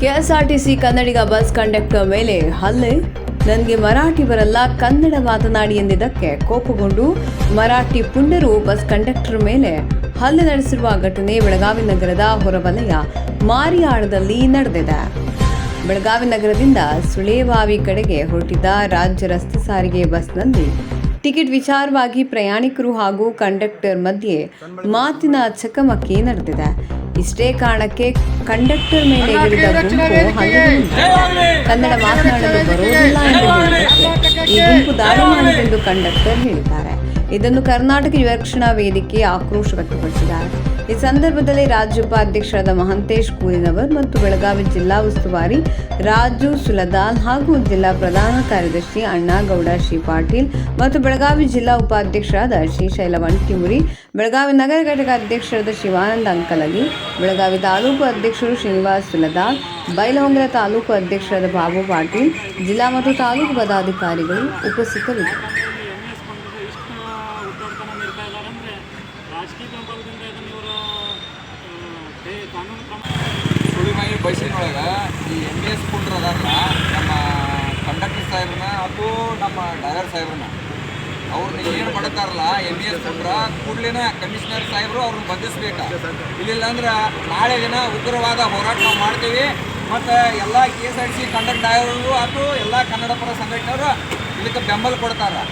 KSRTC ಕನ್ನಡಿಗ bus conductor ಮೇಲೆ ಹಲ್ಲೆ. ನನಗೆ ಮರಾಠಿ ಬರಲ್ಲ, ಕನ್ನಡ ಮಾತನಾಡಿ ಎಂದಿದ್ದಕ್ಕೆ ಕೋಪಗೊಂಡು ಮರಾಠಿ ಪುಂಡರು ಬಸ್ ಕಂಡಕ್ಟರ್ ಮೇಲೆ ಹಲ್ಲೆ ನಡೆಸಿರುವ ಘಟನೆ ಬೆಳಗಾವಿ ನಗರದ ಹೊರವಲಯ ಮಾರಿಯಾಳದಲ್ಲಿ ನಡೆದಿದೆ. ಬೆಳಗಾವಿ ನಗರದಿಂದ ಸುಳೇಬಾವಿ ಕಡೆಗೆ ಹೊರಟಿದ್ದ ರಾಜ್ಯ ರಸ್ತೆ ಸಾರಿಗೆ ಬಸ್ನಲ್ಲಿ ಟಿಕೆಟ್ ವಿಚಾರವಾಗಿ ಪ್ರಯಾಣಿಕರು ಹಾಗೂ ಕಂಡಕ್ಟರ್ ಮಧ್ಯೆ ಮಾತಿನ ಚಕಮಕಿ ನಡೆದಿದೆ. ಇಷ್ಟೇ ಕಾರಣಕ್ಕೆ ಕಂಡಕ್ಟರ್ ಮೇಲೆ. ಕನ್ನಡ ಮಾತನಾಡಲು ಬರುವುದಿಲ್ಲ ಎಂದು ಈ ಗುಂಪು ದಾಳಿ ಮಾಡಿದೆಂದು ಕಂಡಕ್ಟರ್ ಹೇಳಿದ್ದಾರೆ. ಇದನ್ನು ಕರ್ನಾಟಕ ಯುವರಕ್ಷಣಾ ವೇದಿಕೆ ಆಕ್ರೋಶ ವ್ಯಕ್ತಪಡಿಸಿದ್ದಾರೆ. ಈ ಸಂದರ್ಭದಲ್ಲಿ ರಾಜ್ಯ ಉಪಾಧ್ಯಕ್ಷರಾದ ಮಹಂತೇಶ್ ಕೂಲಿನವರ್ ಮತ್ತು ಬೆಳಗಾವಿ ಜಿಲ್ಲಾ ಉಸ್ತುವಾರಿ ರಾಜು ಸುಲದಾಲ್ ಹಾಗೂ ಜಿಲ್ಲಾ ಪ್ರಧಾನ ಕಾರ್ಯದರ್ಶಿ ಅಣ್ಣಾಗೌಡ ಶ್ರೀ ಪಾಟೀಲ್ ಮತ್ತು ಬೆಳಗಾವಿ ಜಿಲ್ಲಾ ಉಪಾಧ್ಯಕ್ಷರಾದ ಶ್ರೀ ವಂಟಿಮುರಿ ಬೆಳಗಾವಿ ನಗರ ಘಟಕ ಅಧ್ಯಕ್ಷರಾದ ಶಿವಾನಂದ ಅಂಕಲಗಿ, ಬೆಳಗಾವಿ ತಾಲೂಕು ಅಧ್ಯಕ್ಷರು ಶ್ರೀನಿವಾಸ್ ಸುಲದಾಲ್ ಬೈಲಹೊಂಗಲ ತಾಲೂಕು ಅಧ್ಯಕ್ಷರಾದ ಬಾಬು ಪಾಟೀಲ್, ಜಿಲ್ಲಾ ಮತ್ತು ತಾಲೂಕು ಪದಾಧಿಕಾರಿಗಳು ಉಪಸ್ಥಿತರಿದ್ದರು ಎಂ ಎಸ್ ಕೊಂಡ್ರೆ ಇಷ್ಟು ಉದ್ದಾಟತನ ನಡೀತಾ ಇದ್ದಾರೆ ಅಂದರೆ ರಾಜಕೀಯ ಬೆಂಬಲದಿಂದ ಇದನ್ನು ಇವರ ಕೇ ಕಾನೂನು ಕ್ರಮ ಸುಳಿಮಯಿ ಬಸ್ಸಿನೊಳಗೆ ಈ ಎಂ ಎಸ್ ಕುಂಡ್ರ ಅದಾರಲ್ಲ, ನಮ್ಮ ಕಂಡಕ್ಟರ್ ಸಾಹೇಬ್ರನ್ನ ಹಾಗೂ ನಮ್ಮ ಡ್ರೈವರ್ ಸಾಹೇಬ್ರನ್ನ. ಅವ್ರನ್ನ ಏನು ಮಾಡ್ತಾರಲ್ಲ ಎಂ ಎಸ್ ಕುಂಡ್ರ ಕೂಡಲೇ ಕಮಿಷನರ್ ಸಾಹೇಬರು ಅವ್ರನ್ನ ಬಂಧಿಸ್ಬೇಕು? ಇಲ್ಲಿಲ್ಲ ಅಂದ್ರೆ ನಾಳೆ ದಿನ ಉಗ್ರವಾದ ಹೋರಾಟ ನಾವು ಮಾಡ್ತೀವಿ. ಮತ್ತು ಎಲ್ಲ K S R C conduct driver ಹಾಗೂ ಎಲ್ಲ ಕನ್ನಡ ಪರ ಸಂಘಟನೆಯವರು ಇದಕ್ಕೆ ಬೆಂಬಲ ಕೊಡ್ತಾರೆ.